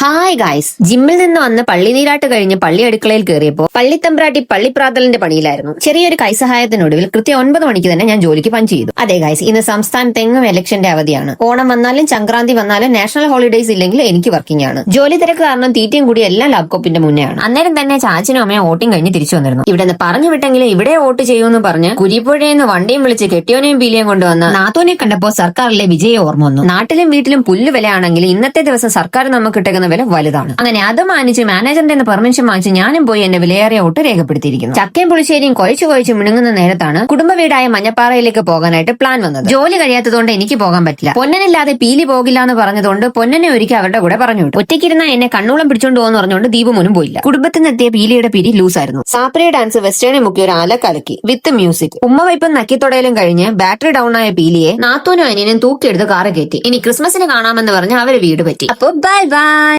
Hi guys ജിമ്മിൽ നിന്ന് വന്ന് പള്ളി നീരാട്ട് കഴിഞ്ഞ് പള്ളി അടുക്കളയിൽ തമ്പ്രാടി പള്ളി പള്ളിപ്രാതലിന്റെ പണിയിലായിരുന്നു. ചെറിയൊരു കൈസഹായത്തിനൊടുവിൽ കൃത്യം ഒൻപത് മണിക്ക് തന്നെ ഞാൻ ജോലിക്ക് പഞ്ച് ചെയ്തു. അതെ ഗായ്സ് ഇന്ന് സംസ്ഥാനത്തെങ്ങും ഇലക്ഷന്റെ അവധിയാണ്. ഓണം വന്നാലും സംക്രാന്തി വന്നാലും നാഷണൽ ഹോളിഡേയ്സ് ഇല്ലെങ്കിൽ എനിക്ക് വർക്കിംഗ് ആണ്. ജോലി തിരക്ക് കാരണം തീറ്റയും കൂടി എല്ലാം ലാപ്ടോപ്പിന്റെ മുന്നെയാണ് അന്നേരം തന്നെ ചാച്ചനും അമ്മയും വോട്ടിംഗ് കഴിഞ്ഞ് തിരിച്ചു വന്നിരുന്നു. ഇവിടെ നിന്ന് പറഞ്ഞു വിട്ടെങ്കിലും ഇവിടെ വോട്ട് ചെയ്യുമെന്ന് പറഞ്ഞ് കുരിപ്പുഴയെന്ന് വണ്ടിയും വിളിച്ച് കെട്ടിയോനെയും പീലിയും കൊണ്ടുവന്ന് നാത്തോനെ കണ്ടപ്പോൾ സർക്കാരിലെ വിജയ ഓർമ്മ വന്നു. നാട്ടിലും വീട്ടിലും പുല്ല് വിലയാണെങ്കിൽ ഇന്നത്തെ ദിവസം സർക്കാർ നമുക്ക് ഇട്ടേക്കുന്ന വില വലുതാണ്. അങ്ങനെ അത് മാനിച്ച് മാനേജറിന്റെ പെർമിഷൻ വാങ്ങിച്ച് ഞാനും പോയി എന്റെ വിലയേറിയ ഓട്ട് രേഖപ്പെടുത്തിയിരിക്കുന്നു. ചക്കയും പുളിശ്ശേരിയും കുഴച്ചു കുഴച്ച് മിണുങ്ങുന്ന നേരത്താണ് കുടുംബ വീടായ മഞ്ഞപ്പാറയിലേക്ക് പോകാനായിട്ട് പ്ലാൻ വന്നത്. ജോലി കഴിയാത്തതുകൊണ്ട് എനിക്ക് പോകാൻ പറ്റില്ല. പൊന്നനില്ലാതെ പീലി പോകില്ല എന്ന് പറഞ്ഞതുകൊണ്ട് പൊന്നനെ ഒരിക്കൽ അവരുടെ കൂടെ പറഞ്ഞു വിട്ടു. ഒറ്റയ്ക്കിരുന്ന എന്നെ കണ്ണൂളം പിടിച്ചോണ്ട് പോകുന്ന പറഞ്ഞുകൊണ്ട് ദീപമോനും പോയില്ല. കുടുംബത്തിൽ നിന്നെത്തിയ പീലിയുടെ പിരി ലൂസ് ആയിരുന്നു. സാപ്രിയ ഡാൻസ് വെസ്റ്റേണിൽ മുക്കി ഒരു ആല കലക്കി വിത്ത് മ്യൂസിക് ഉമ്മ വയ്പും നക്കിത്തൊടയിലും കഴിഞ്ഞ് ബാറ്ററി ഡൗൺ ആയ പീലിയെ നാത്തോനും അനിയനും തൂക്കിയെടുത്ത് കാറ് കയറ്റി. ഇനി ക്രിസ്മസിന് കാണാമെന്ന് പറഞ്ഞ് അവർ വീട് പറ്റി. അപ്പൊ ബൈ ബൈ